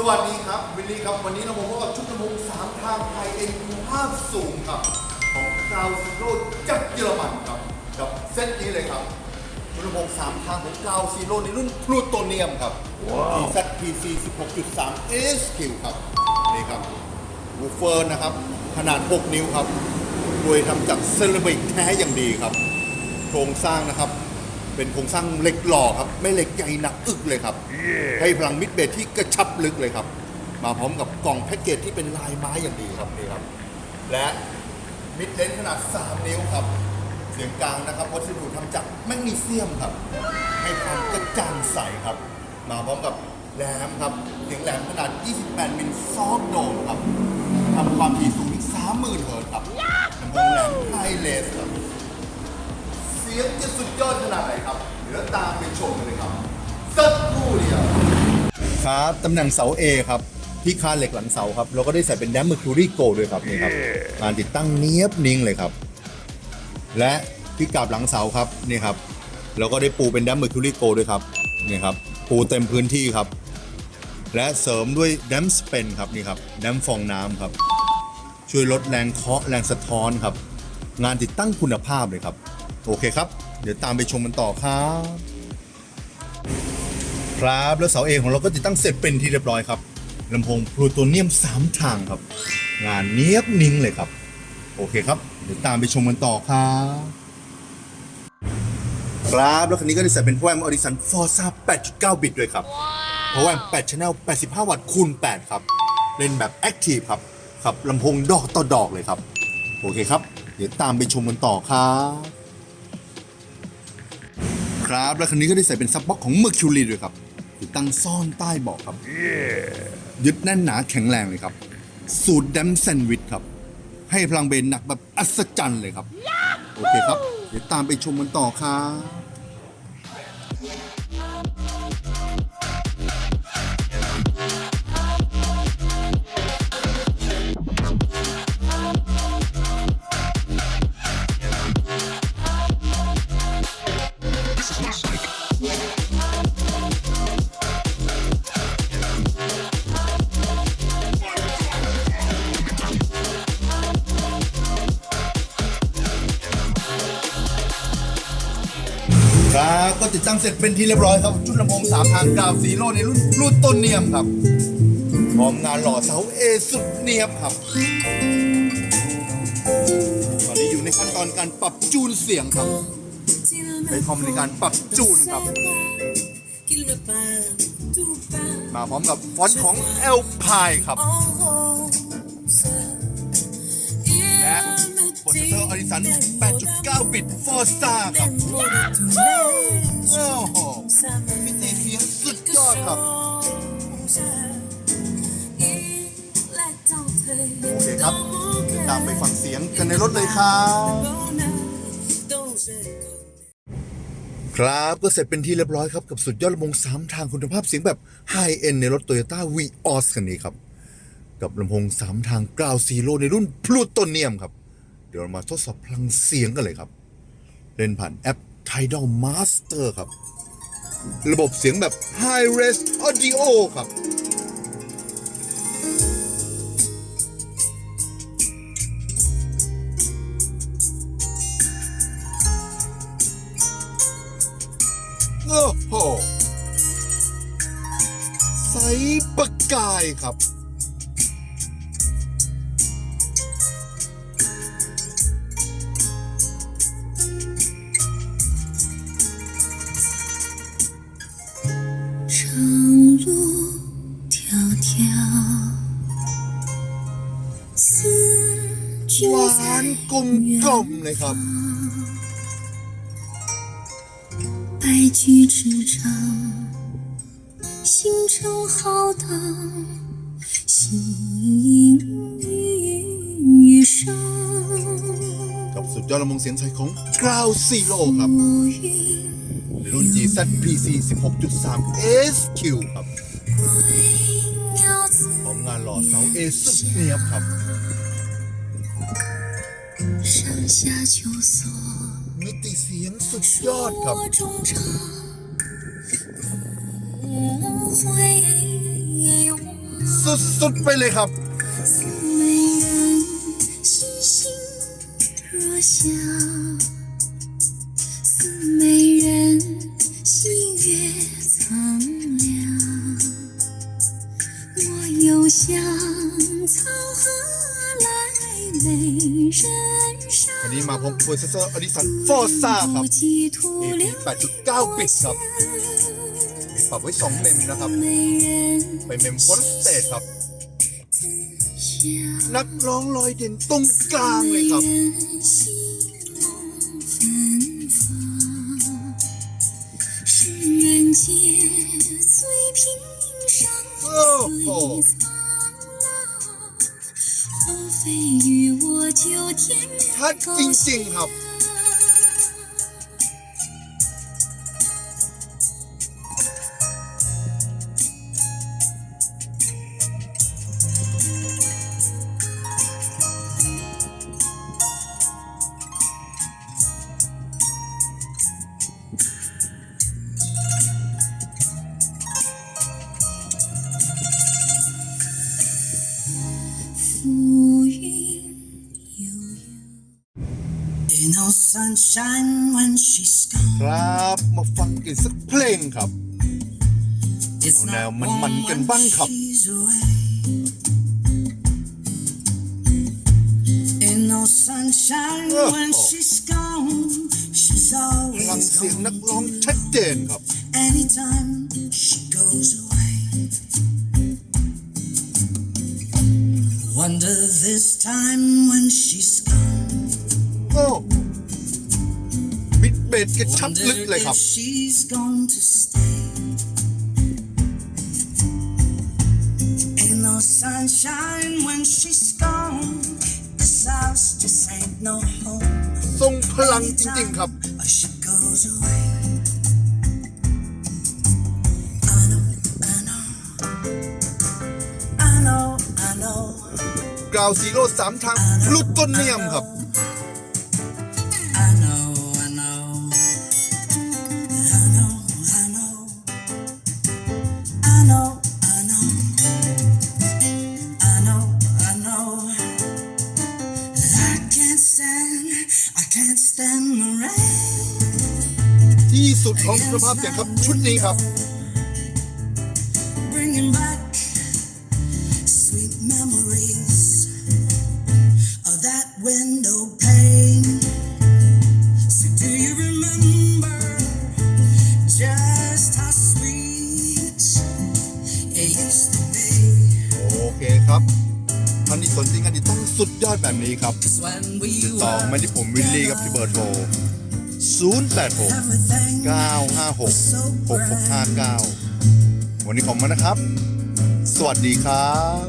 สวัสดีครับวิลลี่ครับ วันนี้เรามาพบกับชุดลำโพงสามทางไทยเอ็นคุณภาพสูงครับ ของกาวซิโร่จากเยอรมันครับกับเซตนี้เลยครับชุดลำโพงสามทางของกาวซีโร่ในรุ่นพลูโตเนียมครับ TZPC 16.3 SQ ครับ นี่ครับวูฟเฟอร์นะครับ ขนาด 6 นิ้วครับโดยทำจากเซรามิกแท้อย่างดีครับ โครงสร้างนะครับ เป็นโครงสร้างเหล็กหล่อครับ ไม่เหล็กใหญ่หนักอึกเลยครับ ให้พลังมิดเบสที่กระชับลึกเลยครับ มาพร้อมกับกล่องแพ็กเกจที่เป็นลายไม้อย่างดีครับนี่ครับ และมิดเลนส์ขนาด 3 นิ้วครับ เสียงกลางนะครับ วัสดุทำจากแมกนีเซียมครับ ให้ความกระจ่างใสครับ มาพร้อมกับแหลมครับเสียงแหลมขนาด 28 มิลซอฟต์โดมครับทำความถี่สูงถึง30,000เฮิร์ตซ์ครับลำโพงแหลมไฮเลสครับเสียงจะสุดยอดขนาดไหนครับเดี๋ยวตามไปชมกันเลยครับสักครู่เดียวครับตำแหน่งเสา A ครับ ที่คานเหล็กหลังเสาครับ เราก็ได้ใส่เป็นแดมเมอร์คูรี่โกด้วยครับนี่ครับงานติดตั้งเนียบนิ่งเลยครับ และที่กาบหลังเสาครับนี่ครับเราก็ได้ปูเป็นแดมเมอร์คูรี่โกด้วยครับนี่ครับปูเต็มพื้นที่ครับ และเสริมด้วยแดมสเปนครับนี่ครับแดมฟองน้ำครับ ช่วยลดแรงเคาะแรงสะท้อนครับ งานติดตั้งคุณภาพเลยครับ โอเคครับ เดี๋ยวตามไปชมกันต่อครับ ครับแล้วเสาเอกของเราก็ติดตั้งเสร็จเป็นที่เรียบร้อยครับลำโพงพลูโตเนียม 3 ทางครับ งานเนี้ยบนิ่งเลยครับ โอเคครับ เดี๋ยวตามไปชมกันต่อครับครับแล้วคันนี้ก็ได้ใส่เป็นพวกแอมออดิสันฟอร์ซ่า8.9 บิตด้วยครับเพราะว่า8 Channel 85 วัตต์คูณ 8 ครับ เล่นแบบแอคทีฟครับขับลำโพงดอกต่อดอกเลยครับ โอเคครับ เดี๋ยวตามไปชมกันต่อครับ ครับ แล้วคันนี้ก็ได้ใส่เป็นซับบ็อกของ Mercury ด้วยครับติดตั้งซ่อนใต้เบาะครับ ยึดแน่นหนาแข็งแรงเลยครับ สูตรแดมแซนด์วิชครับ ให้พลังเบนหนักแบบอัศจรรย์เลยครับ โอเคครับ เดี๋ยวตามไปชมกันต่อครับ ครับก็ติดตั้งเสร็จเป็นที่เรียบร้อยครับชุดลำโพงสามทางกราวซีโร่ในรุ่นรุ่นต้นเนียมครับ พร้อมงานหล่อเสาเอสุดเนียบครับ ตอนนี้อยู่ในขั้นตอนการปรับจูนเสียงครับไปทอมในการปรับจูนครับ มาพร้อมกับฟอนต์ของ l p i ครับ เซสเซอร์อริสัน 8.9บิต Forza ครับโอ้โหมิติเสียงสุดยอดครับโอเคครับเดี๋ยวตามไปฟังเสียงกันในรถเลยครับครับก็เสร็จเป็นที่เรียบร้อยครับ กับสุดยอดลำโพง3ทางคุณภาพเสียงแบบไฮเอ็นในรถ Toyota v ีออสคันนี้ครับ กับลำโพง3ทางกราวซีโร่ในรุ่นพลูโตเนียมครับ เดี๋ยวเรามาทดสอบพลังเสียงกันเลยครับ เล่นผ่านแอป Tidal Master ครับ ระบบเสียงแบบ High Res Audio ครับ โอ้โหใสประกายครับ กลมกล่อมเลยครับ 白驹之长，星辰浩荡，心隐于上。 กับสุดยอดลำโพงเสียงไทยของ Ground Zero ครับ 乌云 ในรุ่น GZPC 16.3 SQ ครับ 归鸟自 พร้อมงานหล่อเสาเอสุดเนียบครับ 上下求索。 มิติเสียงสุดยอดครับ 我衷肠，不会忘。 สุดๆไปเลยครับ 似美人星星若笑，似美人 อันนี้มาพร้อมโปรเซสเซอร์อดิสันโฟซ่าครับ AP 8.9 ปิดครับ ปรับไว้ 2 เมมนะครับ ไปเมมโฟร์สเตทครับ นักร้องลอยเด่นตรงกลางเลยครับโอ้โห ชัด然高จริงๆครับ no sunshine when she's gone. ครับ มาฟังกันสักเพลงครับ It's Oh, now, not man- warm man can when bang up. she's away. Ain't no sunshine Oh. when she's gone. She's พ always ลังเสียง gone. นักร้องชัดเจนครับ Anytime she goes away. Wonder this time when she's gone. โอ้บิดเบ สกระชับลึกเลยครับ ทรงพลังจริง ๆ ครับกราวซีโร่สามทางลุดต้นเนียมครับ ของคุณภาพเสียงครับชุดนี้ครับ Bringing back sweet memories of that window pane. So do you remember just how sweet it used to be? โอเคครับท่านที่สนจริงกันที่ต้องสุดยอดแบบนี้ครับ 'Cause when we ต่อ were มาที่ผมวิลลี่ครับที่เบอร์โทร 086 956 6659 วันนี้ของมากนะครับ สวัสดีครับ